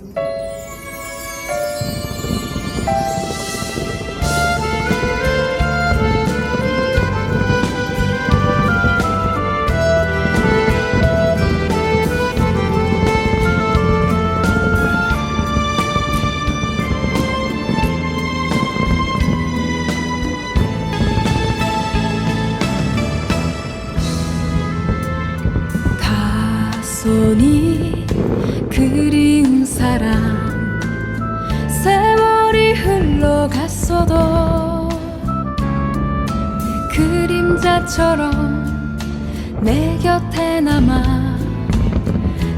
다 흘러갔어도 그림자처럼 내 곁에 남아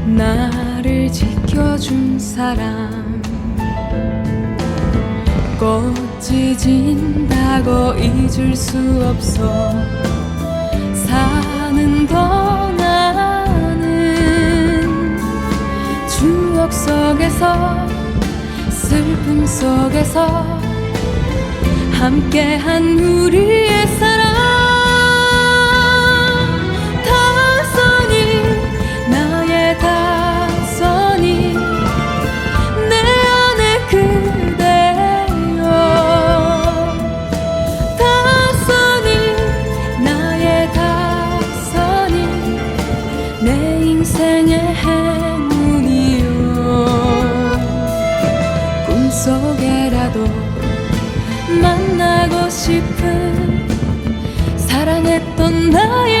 나를 지켜준 사람. 꽃이 진다고 잊을 수 없어 사는 동안은 추억 속에서 슬픔 속에서 함께한 우리 사랑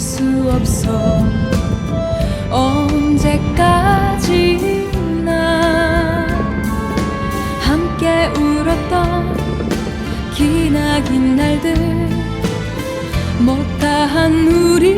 수 없어. 언제까지나 함께 울었던 기나긴 날들 못다한 사랑